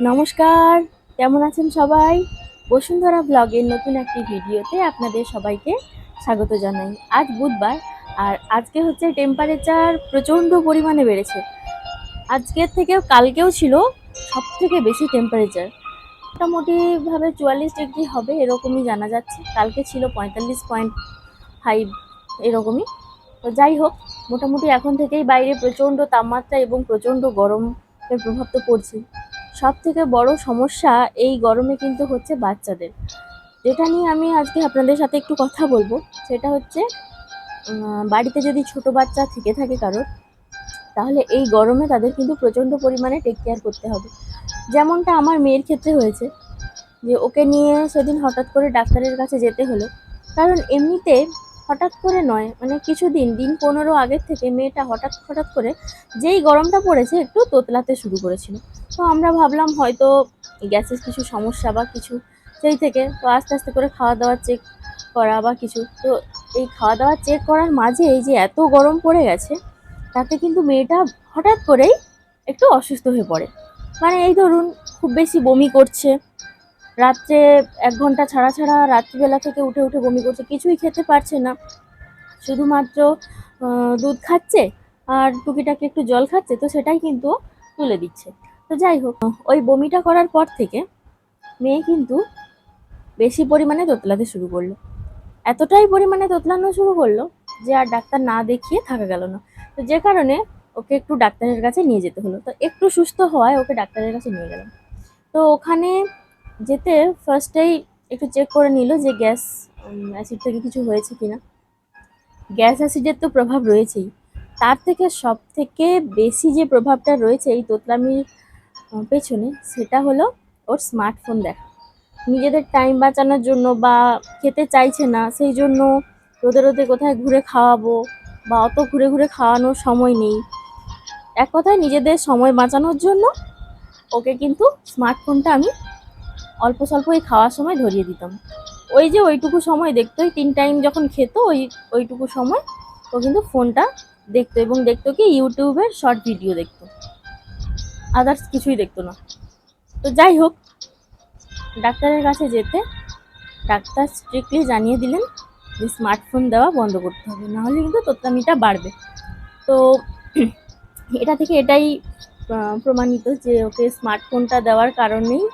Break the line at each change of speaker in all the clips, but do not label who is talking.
নমস্কার, কেমন আছেন সবাই? বসুন্ধরা ব্লগের নতুন একটি ভিডিওতে আপনাদের সবাইকে স্বাগত জানাই। আজ বুধবার, আর আজকে হচ্ছে টেম্পারেচার প্রচণ্ড পরিমাণে বেড়েছে। আজকের থেকেও কালকেও ছিল সব থেকে বেশি টেম্পারেচার মোটামুটিভাবে চুয়াল্লিশ ডিগ্রি হবে এরকমই জানা যাচ্ছে। কালকে ছিল পঁয়তাল্লিশ পয়েন্ট ফাইভ এরকমই। তো যাই হোক, মোটামুটি এখন থেকেই বাইরে প্রচণ্ড তাপমাত্রা এবং প্রচণ্ড গরমের প্রভাব তো পড়ছে সব থেকে বড় সমস্যা এই গরমে কিন্তু হচ্ছে বাচ্চাদের। যেটা নিয়ে আমি আজকে আপনাদের সাথে একটু কথা বলব, সেটা হচ্ছে বাড়িতে যদি ছোট বাচ্চা থেকে থাকে কারোর, তাহলে এই গরমে তাদের কিন্তু প্রচণ্ড পরিমাণে টেক কেয়ার করতে হবে। যেমনটা আমার মেয়ের ক্ষেত্রে হয়েছে, যে ওকে নিয়ে সেদিন হঠাৎ করে ডাক্তারের কাছে যেতে হলো, কারণ এমনিতে হঠাৎ করে নয় মানে কিছুদিন, দিন পনেরো আগের থেকে মেয়েটা হঠাৎ হঠাৎ করে যেই গরমটা পড়েছে একটু তোতলাতে শুরু করেছিল। তো আমরা ভাবলাম হয়তো গ্যাসের কিছু সমস্যা বা কিছু সেই থেকে, তো আস্তে আস্তে করে খাওয়া দাওয়া চেক করা বা কিছু। তো এই খাওয়া দাওয়া চেক করার মাঝে এই যে এত গরম পড়ে গেছে, তাতে কিন্তু মেয়েটা হঠাৎ করেই একটু অসুস্থ হয়ে পড়ে। মানে এই ধরুন, খুব বেশি বমি করছে রাত্রে এক ঘণ্টা ছাড়া ছাড়া রাত্রিবেলা থেকে উঠে উঠে বমি করছে, কিছুই খেতে পারছে না। শুধুমাত্র দুধ খাচ্ছে আর টুকিটাকি একটু জল খাচ্ছে, তো সেটাই কিন্তু তুলে দিচ্ছে। তো যাই হোক, ওই বমিটা করার পর থেকে মেয়ে কিন্তু বেশি পরিমাণে তোতলাতে শুরু করল। এতটাই পরিমাণে তোতলানো শুরু করল যে আর ডাক্তার না দেখিয়ে থাকা গেল না। তো যে কারণে ওকে একটু ডাক্তারের কাছে নিয়ে যেতে হলো। তো একটু সুস্থ হওয়ায় ওকে ডাক্তারের কাছে নিয়ে গেলাম। তো ওখানে যেতে ফার্স্টেই একটু চেক করে নিল যে গ্যাস অ্যাসিড থেকে কিছু হয়েছে কিনা। গ্যাস অ্যাসিডের তো প্রভাব রয়েছেই। তার থেকে সব থেকে বেশি যে প্রভাবটা রয়েছে এই তোতলামির পেছনে, সেটা হলো ওর স্মার্টফোন দেখা। নিজেদের টাইম বাঁচানোর জন্য বা খেতে চাইছে না, সেই জন্য রোদে রোদে কোথায় ঘুরে খাওয়াবো বা অত ঘুরে ঘুরে খাওয়ানোর সময় নেই। এক কথায় নিজেদের সময় বাঁচানোর জন্য ওকে কিন্তু স্মার্টফোনটা আমি অল্প স্বল্প ওই খাওয়ার সময় ধরিয়ে দিতাম। ওই যে ওইটুকু সময় দেখতো ওই তিন টাইম যখন খেত, ওই, ওইটুকু সময় ও কিন্তু ফোনটা দেখতো এবং দেখতো কি ইউটিউবের শর্ট ভিডিও দেখতো। আদার্স কিছুই দেখতো না। তো যাই হোক, ডাক্তারের কাছে যেতে ডাক্তার স্ট্রিক্টলি জানিয়ে দিলেন যে স্মার্টফোন দেওয়া বন্ধ করতে হবে নাহলে কিন্তু তোতলামিটা বাড়বে। তো এটা থেকে এটাই প্রমাণিত যে ওকে স্মার্টফোনটা দেওয়ার কারণেই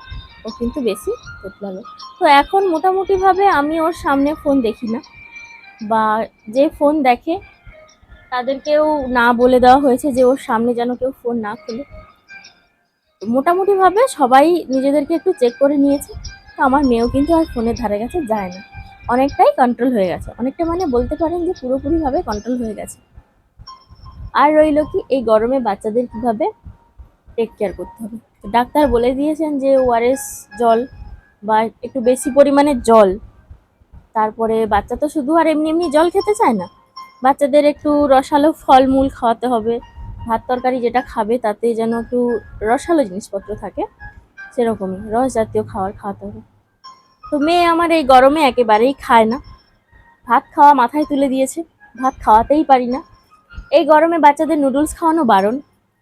ও কিন্তু বেশি তোতলালো তো এখন মোটামুটিভাবে আমি ওর সামনে ফোন দেখি না। বা যে ফোন দেখে তাদেরকেও না বলে দেওয়া হয়েছে যে ওর সামনে যেন কেউ ফোন না খোলে। মোটামুটিভাবে সবাই নিজেদেরকে একটু চেক করে নিয়েছে। তো আমার মেয়েও কিন্তু আর ফোনের ধারে কাছে যায় না। অনেকটাই কন্ট্রোল হয়ে গেছে। অনেকটা মানে বলতে পারেন যে পুরোপুরিভাবে কন্ট্রোল হয়ে গেছে। আর রইল কি, এই গরমে বাচ্চাদের কীভাবে টেক কেয়ার করতে হবে? ডাক্তার বলে দিয়েছেন যে ওআরএস জল বা একটু বেশি পরিমাণে জল, তারপরে বাচ্চা তো শুধু আর এমনি এমনি জল খেতে চায় না। বাচ্চাদের একটু রসালো ফলমূল খাওয়াতে হবে, ভাত তরকারি যেটা খাবে তাতে যেন একটু রসালো জিনিসপত্র থাকে, সেরকমই রস জাতীয় খাবার খাওয়াতে হবে। তো মেয়ে আমার এই গরমে একেবারেই খায় না। ভাত খাওয়া মাথায় তুলে দিয়েছে, ভাত খাওয়াতেই পারি না। এই গরমে বাচ্চাদের নুডলস খাওয়ানো বারণ,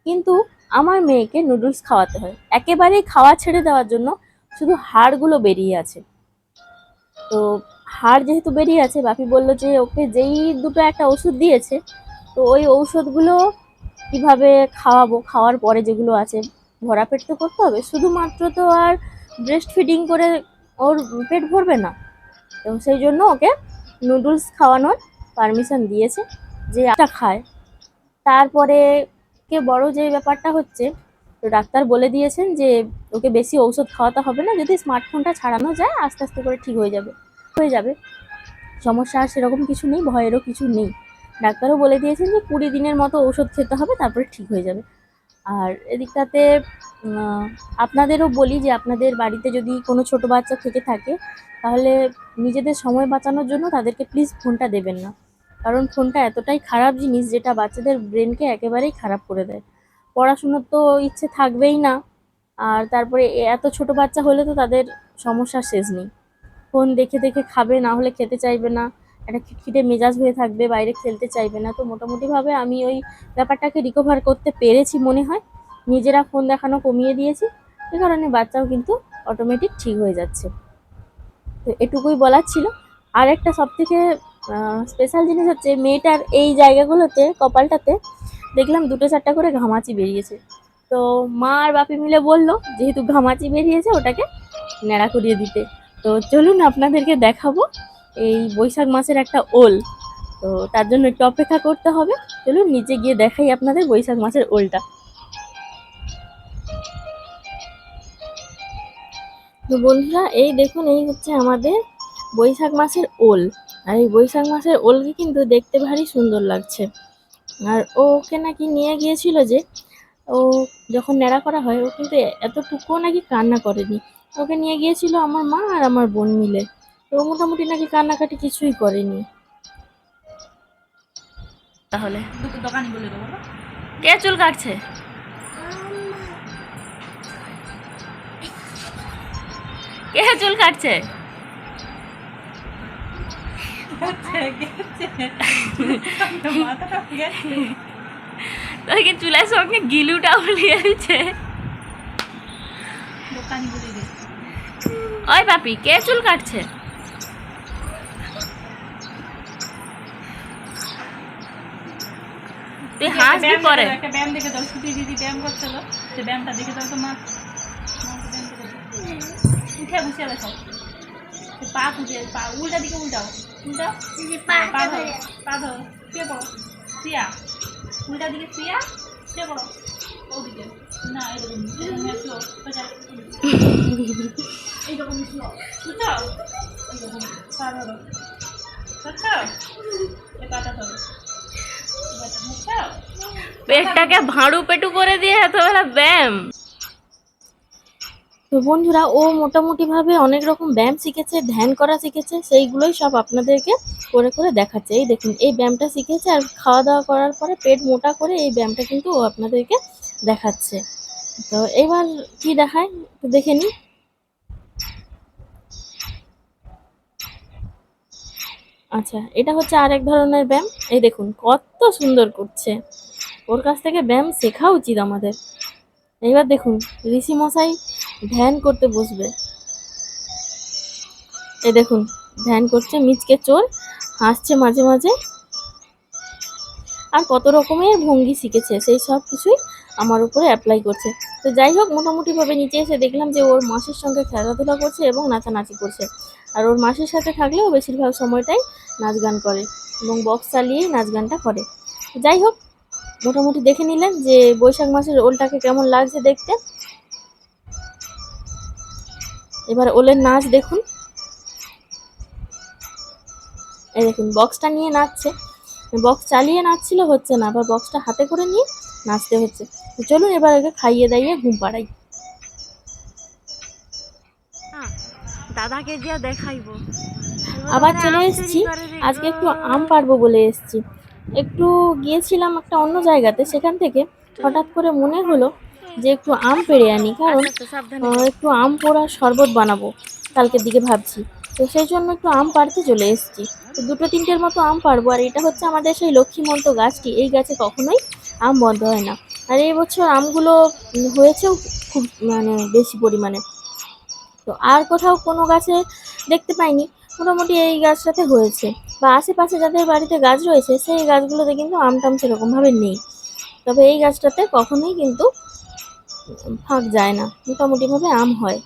কিন্তু আমার মেয়েকে নুডলস খাওয়াতে হয়। একেবারেই খাওয়া ছেড়ে দেওয়ার জন্য শুধু হাড়গুলো বেরিয়ে আছে। তো হাড় যেহেতু বেরিয়ে আছে, বাপি বলল যে ওকে যেই দুটো একটা ওষুধ দিয়েছে, তো ওই ঔষধগুলো কীভাবে খাওয়াবো? খাওয়ার পরে যেগুলো আছে ভরা পেট তো করতে হবে। শুধুমাত্র তো আর ব্রেস্ট ফিডিং করে ওর পেট ভরবে না। তো সেই জন্য ওকে নুডলস খাওয়ানোর পারমিশন দিয়েছে যে একটা খায়। তারপরে কে বড় যে ব্যাপারটা হচ্ছে তো ডাক্তার বলে দিয়েছেন যে ওকে বেশি ঔষধ খাওয়াতে হবে না, যদি স্মার্টফোনটা ছাড়ানো যায়, আস্তে আস্তে করে ঠিক হয়ে যাবে হয়ে যাবে। সমস্যা আর সেরকম কিছু নেই, ভয়েরও কিছু নেই। ডাক্তারও বলে দিয়েছেন যে কুড়ি দিনের মতো ঔষধ খেতে হবে, তারপরে ঠিক হয়ে যাবে। আর এদিকটাতে আপনাদেরও বলি যে আপনাদের বাড়িতে যদি কোনো ছোট বাচ্চা থেকে থাকে, তাহলে নিজেদের সময় বাঁচানোর জন্য তাদেরকে প্লিজ ফোনটা দেবেন না। কারণ ফোনটা এতটাই খারাপ জিনিস যেটা বাচ্চাদের ব্রেনকে একেবারেই খারাপ করে দেয়। পড়াশোনার তো ইচ্ছে থাকবেই না, আর তারপরে এত ছোট বাচ্চা হলে তো তাদের সমস্যার শেষ নেই। ফোন দেখে দেখে খাবে, না হলে খেতে চাইবে না। একটা খিটখিটে মেজাজ হয়ে থাকবে, বাইরে খেলতে চাইবে না। তো মোটামুটিভাবে আমি ওই ব্যাপারটাকে রিকভার করতে পেরেছি মনে হয়। নিজেরা ফোন দেখানো কমিয়ে দিয়েছি এই কারণে বাচ্চাও কিন্তু অটোমেটিক ঠিক হয়ে যাচ্ছে। তো এটুকুই বলার ছিল। আর একটা সব থেকে স্পেশাল জিনিস হচ্ছে মেয়েটার এই জায়গাগুলোতে, কপালটাতে দেখলাম দুটো চারটা করে ঘামাচি বেরিয়েছে। তো মা আর বাপি মিলে বলল, যেহেতু ঘামাচি বেরিয়েছে, ওটাকে ন্যাড়া করিয়ে দিতে। তো চলুন আপনাদেরকে দেখাবো এই বৈশাখ মাসের একটা ওল। তো তার জন্য একটু অপেক্ষা করতে হবে। চলুন নিচে গিয়ে দেখাই আপনাদের বৈশাখ মাসের ওলটা। তো বন্ধুরা, এই দেখুন, এই হচ্ছে আমাদের বৈশাখ মাসের ওল। আর এই বৈশাখ মাসের ওলকে কিন্তু দেখতে ভারী সুন্দর লাগছে। আর ও ওকে নাকি নিয়ে গিয়েছিল যে ও যখন ন্যাড়া করা হয় ও কিন্তু এতটুকুও নাকি কান্না করেনি। ওকে নিয়ে গিয়েছিল আমার মা আর আমার বোন মিলে। তো ও মোটামুটি নাকি কান্নাকাটি কিছুই করেনি। তাহলে?
দুটো দোকানি বলে দেবো
কে চুল কাটছে? কে চুল কাটছে? তোকে চুলের সঙ্গে গিলুটা উলিয়ে দিচ্ছে
দোকানি বলে দে
ওই বাপি কে চুল কাটছে? তুই হাসবি পরে।
একটা ব্যায়াম দেখে দাও ছুটি দিদি ব্যায়াম করছিল। সে ব্যায়ামটা দেখে দাও তো মা। উঠে বসে সে পা তুলে পা উল্টা দিকে উল্টাও। উল্টাও পা ধরো পা ধরো শুয়ে পড়ো। শুয়া। উল্টা দিকে শুয়া শুয়ে পড়ো। ওদিকে। না এরকম এইরকম বুঝছ? এইরকম পা ধরো। বুঝছ? এ পাটা ধরো।
পেটটাকে ভাঁড়ু পেটু করে দিয়ে এত বেলা ব্যায়াম। তো বন্ধুরা, ও মোটামুটি ভাবে অনেক রকম ব্যায়াম শিখেছে, ধ্যান করা শিখেছে, সেইগুলোই সব আপনাদেরকে করে করে দেখাচ্ছে। এই দেখুন, এই ব্যায়ামটা শিখেছে আর খাওয়া দাওয়া করার পরে পেট মোটা করে এই ব্যায়ামটা কিন্তু ও আপনাদেরকে দেখাচ্ছে। তো এবার কি দেখায়? দেখে নিই। আচ্ছা এটা হচ্ছে আরেক ধরনের ব্যায়াম। এই দেখুন, কত সুন্দর করছে। ওর কাছ থেকে ব্যায়াম শেখা উচিত আমাদের। এবার দেখুন ঋষি মশাই ধ্যান করতে বসবে। এই দেখুন, ধ্যান করছে, মিচকে চোর হাসছে মাঝে মাঝে। আর কত রকমের ভঙ্গি শিখেছে, সেই সব কিছুই আমার উপরে অ্যাপ্লাই করছে। তো যাই হোক, মোটামুটিভাবে নিচে এসে দেখলাম যে ওর মাসির সঙ্গে খেলাধুলা করছে এবং নাচানাচি করছে। আর ওর মাসির সাথে থাকলেও বেশিরভাগ সময়টাই নাচ গান করে এবং বক্স চালিয়েই নাচ গানটা করে। যাই হোক, মোটামুটি দেখে নিলেন যে বৈশাখ মাসের ওলটাকে কেমন লাগছে দেখতে। এবার ওলের নাচ দেখুন। এই দেখুন বক্সটা নিয়ে নাচছে। বক্স চালিয়ে নাচছিল হচ্ছে না। আবার বক্সটা হাতে করে নিয়ে নাচতে হচ্ছে। চলুন এবার ওকে খাইয়ে দাইয়ে ঘুম পাড়াই। দাদাকে দেখাইবো। আবার চলে এসেছি। আজকে একটু আম পারব বলে এসেছি। একটু গিয়েছিলাম একটা অন্য জায়গাতে সেখান থেকে হঠাৎ করে মনে হলো যে একটু আম পেড়ে আনি কারণ একটু আম পোড়ার শরবত বানাবো কালকের দিকে ভাবছি। তো সেই জন্য একটু আম পাড়তে চলে এসেছি। তো দুটো তিনটের মতো আম পারব আর এটা হচ্ছে আমাদের সেই লক্ষ্মীমন্ত গাছটি। এই গাছে কখনোই আম বন্ধ হয় না। আর এই বছর আমগুলো হয়েছেও খুব মানে বেশি পরিমাণে। তো আর কোথাও কোনো গাছে দেখতে পাইনি। মোটামুটি এই গাছটাতে হয়েছে। বা আশেপাশে যাদের বাড়িতে গাছ রয়েছে সেই গাছগুলোতে কিন্তু আম টাম সেরকমভাবে নেই। তবে এই গাছটাতে কখনোই কিন্তু ফাঁক যায় না। মোটামুটিভাবে আম হয়।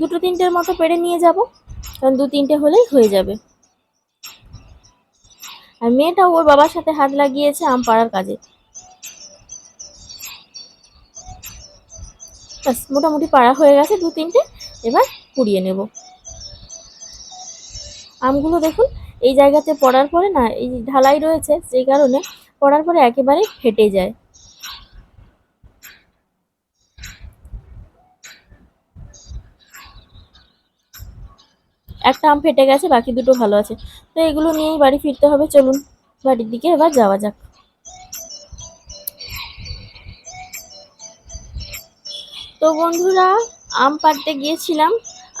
দুটো তিনটের মতো পেড়ে নিয়ে যাব, কারণ দু তিনটে হলেই হয়ে যাবে। আর মেয়েটাও ওর বাবার সাথে হাত লাগিয়েছে আম পাড়ার কাজে। ব্যাস, মোটামুটি পাড়া হয়ে গেছে দু তিনটে, এবার কুড়িয়ে নেব। আমগুলো দেখুন, এই জায়গাতে পড়ার পরে না, এই ঢালাই রয়েছে, সেই কারণে পড়ার পরে একেবারে ফেটে যায়। একটা আম ফেটে গেছে, বাকি দুটো ভালো আছে। তো এগুলো নিয়েই বাড়ি ফিরতে হবে, চলুন। বাড়ির দিকে এবার যাওয়া যাক। তো বন্ধুরা, আম পাড়তে গিয়েছিলাম।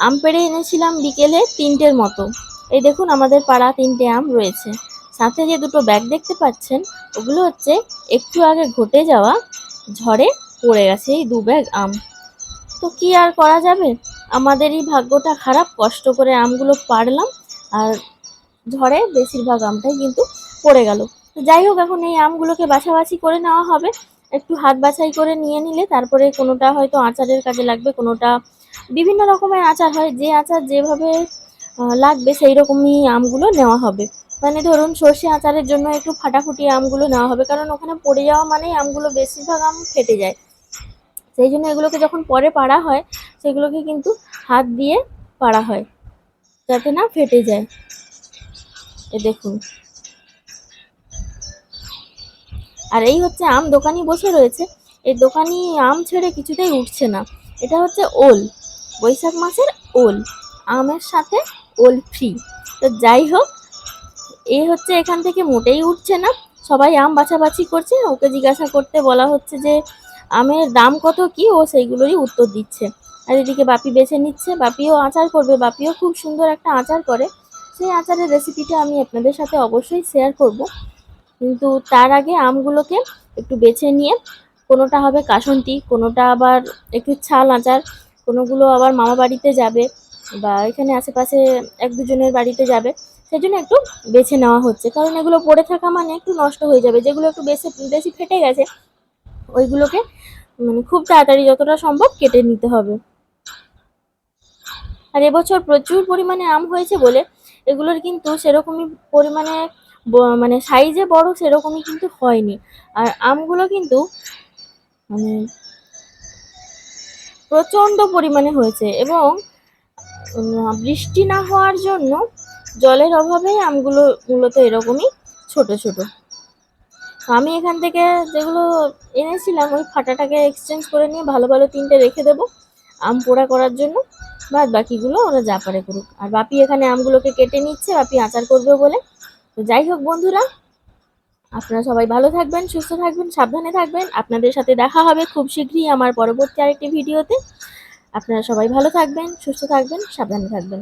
আম পেড়ে এনেছিলাম বিকেলে তিনটের মতো। এই দেখুন, আমাদের পাড়া তিনটে আম রয়েছে। সাথে যে দুটো ব্যাগ দেখতে পাচ্ছেন ওগুলো হচ্ছে একটু আগে ঘটে যাওয়া ঝড়ে পড়ে গেছে এই দু ব্যাগ আম। তো কি আর করা যাবে? আমাদেরই ভাগ্যটা খারাপ, কষ্ট করে আমগুলো পারলাম আর ঝড়ে বেশিরভাগ আমটাই কিন্তু পড়ে গেল। তো যাই হোক, এখন এই আমগুলোকে বাছাবাছি করে নেওয়া হবে। একটু হাত বাছাই করে নিয়ে নিলে তারপরে কোনোটা হয়তো আচারের কাজে লাগবে, কোনোটা বিভিন্ন রকমের আচার হয়। যে আচার যেভাবে লাগবে সেই রকমই আমগুলো নেওয়া হবে। মানে ধরুন সর্ষে আচারের জন্য একটু ফাটাফুটি আমগুলো নেওয়া হবে, কারণ ওখানে পড়ে যাওয়া মানেই আমগুলো বেশিরভাগ আম ফেটে যায়। সেই জন্য এগুলোকে যখন পরে পাড়া হয়, সেগুলোকে কিন্তু হাত দিয়ে পাড়া হয়, যাতে না ফেটে যায়। এ দেখুন। আর এই হচ্ছে আম দোকানি বসে রয়েছে। এই দোকানি আম ছেড়ে কিছুতেই উঠছে না। এটা হচ্ছে ওল, বৈশাখ মাসের ওল, আমের সাথে ওল ফ্রি তো যাই হোক এ হচ্ছে এখান থেকে মোটেই উঠছে না। সবাই আম বাছাবাছি করছে, ওকে জিজ্ঞাসা করতে বলা হচ্ছে যে, আমের দাম কত কি? ও সেইগুলোরই উত্তর দিচ্ছে। আর এদিকে বাপি বেছে নিচ্ছে। বাপিও আচার করবে। বাপিও খুব সুন্দর একটা আচার করে। সেই আচারের রেসিপিটা আমি আপনাদের সাথে অবশ্যই শেয়ার করব। কিন্তু তার আগে আমগুলোকে একটু বেছে নিয়ে, কোনোটা হবে কাসন্তি, কোনোটা আবার একটু ছাল আচার, কোনোগুলো আবার মামা বাড়িতে যাবে বা এখানে আশেপাশে এক দুজনের বাড়িতে যাবে। সেই জন্য একটু বেছে নেওয়া হচ্ছে। কারণ এগুলো পড়ে থাকা মানে একটু নষ্ট হয়ে যাবে। যেগুলো একটু বেশি বেশি ফেটে গেছে, ওইগুলোকে মানে খুব তাড়াতাড়ি যতটা সম্ভব কেটে নিতে হবে। আর এবছর প্রচুর পরিমাণে আম হয়েছে বলে এগুলোর কিন্তু সেরকমই পরিমাণে মানে সাইজে বড় সেরকমই কিন্তু হয়নি। আর আমগুলো কিন্তু মানে প্রচণ্ড পরিমাণে হয়েছে এবং বৃষ্টি না হওয়ার জন্য জলের অভাবে আমগুলো মূলত এরকমই ছোট ছোট। আমি এখান থেকে যেগুলো এনেছিলাম, ওই ফাটাটাকে এক্সচেঞ্জ করে নিয়ে ভালো ভালো তিনটে রেখে দেবো আম পোড়া করার জন্য। বাদ বাকিগুলো ওরা যা পারে করুক। আর বাপি এখানে আমগুলোকে কেটে নিচ্ছে, বাপি আচার করবে বলে। তো যাই হোক বন্ধুরা, আপনারা সবাই ভালো থাকবেন, সুস্থ থাকবেন, সাবধানে থাকবেন। আপনাদের সাথে দেখা হবে খুব শীঘ্রই আমার পরবর্তী আরেকটি ভিডিওতে। আপনারা সবাই ভালো থাকবেন, সুস্থ থাকবেন, সাবধানে থাকবেন।